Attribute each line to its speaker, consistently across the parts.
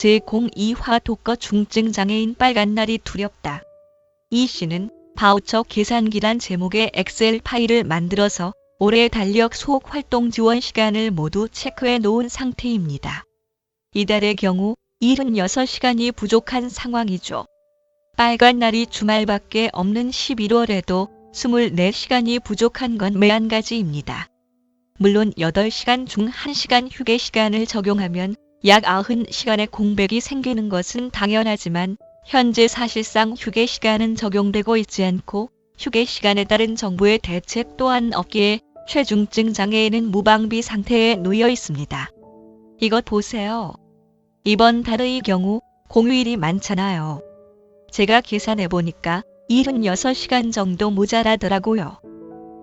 Speaker 1: 제02화 독거 중증 장애인 빨간 날이 두렵다. 이 씨는 바우처 계산기란 제목의 엑셀 파일을 만들어서 올해 달력 소속 활동 지원 시간을 모두 체크해 놓은 상태입니다. 이달의 경우 76시간이 부족한 상황이죠. 빨간 날이 주말밖에 없는 11월에도 24시간이 부족한 건 매한가지입니다. 물론 8시간 중 1시간 휴게 시간을 적용하면 약 90시간의 공백이 생기는 것은 당연하지만 현재 사실상 휴게 시간은 적용되고 있지 않고 휴게 시간에 따른 정부의 대책 또한 없기에 최중증 장애인은 무방비 상태에 놓여 있습니다. 이것 보세요. 이번 달의 경우 공휴일이 많잖아요. 제가 계산해 보니까 76시간 정도 모자라더라고요.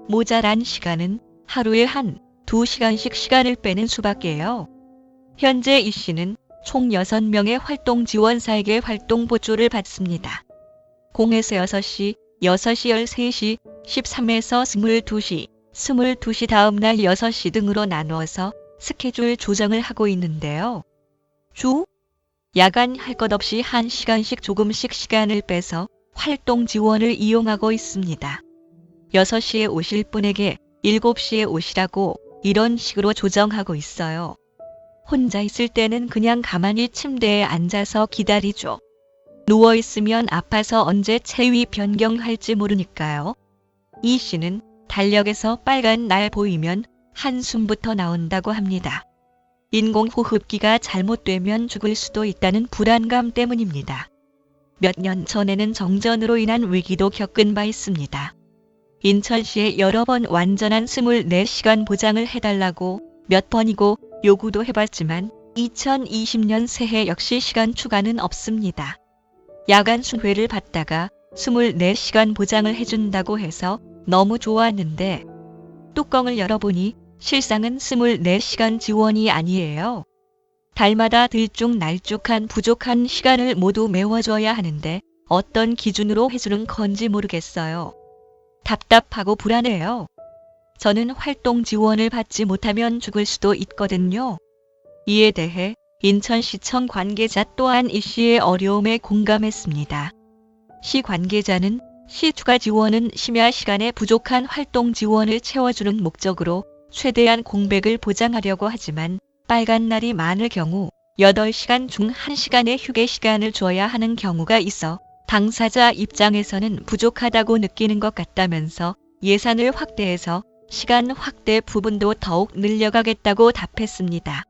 Speaker 1: 모자란 시간은 하루에 한 2시간씩 시간을 빼는 수밖에요. 현재 이 씨는 총 6명의 활동 지원사에게 활동 보조를 받습니다. 0에서 6시, 6시 13시, 13에서 22시, 22시 다음날 6시 등으로 나누어서 스케줄 조정을 하고 있는데요. 주? 야간 할 것 없이 1시간씩 조금씩 시간을 빼서 활동 지원을 이용하고 있습니다. 6시에 오실 분에게 7시에 오시라고 이런 식으로 조정하고 있어요. 혼자 있을 때는 그냥 가만히 침대에 앉아서 기다리죠. 누워 있으면 아파서 언제 체위 변경할지 모르니까요. 이 씨는 달력에서 빨간 날 보이면 한숨부터 나온다고 합니다. 인공호흡기가 잘못되면 죽을 수도 있다는 불안감 때문입니다. 몇 년 전에는 정전으로 인한 위기도 겪은 바 있습니다. 인천시에 여러 번 완전한 24시간 보장을 해달라고 몇 번이고 요구도 해봤지만 2020년 새해 역시 시간 추가는 없습니다. 야간 수회를 받다가 24시간 보장을 해준다고 해서 너무 좋았는데 뚜껑을 열어보니 실상은 24시간 지원이 아니에요. 달마다 들쭉날쭉한 부족한 시간을 모두 메워줘야 하는데 어떤 기준으로 해주는 건지 모르겠어요. 답답하고 불안해요. 저는 활동 지원을 받지 못하면 죽을 수도 있거든요. 이에 대해 인천시청 관계자 또한 이 씨의 어려움에 공감했습니다. 시 관계자는 시 추가 지원은 심야 시간에 부족한 활동 지원을 채워주는 목적으로 최대한 공백을 보장하려고 하지만 빨간 날이 많을 경우 8시간 중 1시간의 휴게 시간을 줘야 하는 경우가 있어 당사자 입장에서는 부족하다고 느끼는 것 같다면서 예산을 확대해서 시간 확대 부분도 더욱 늘려가겠다고 답했습니다.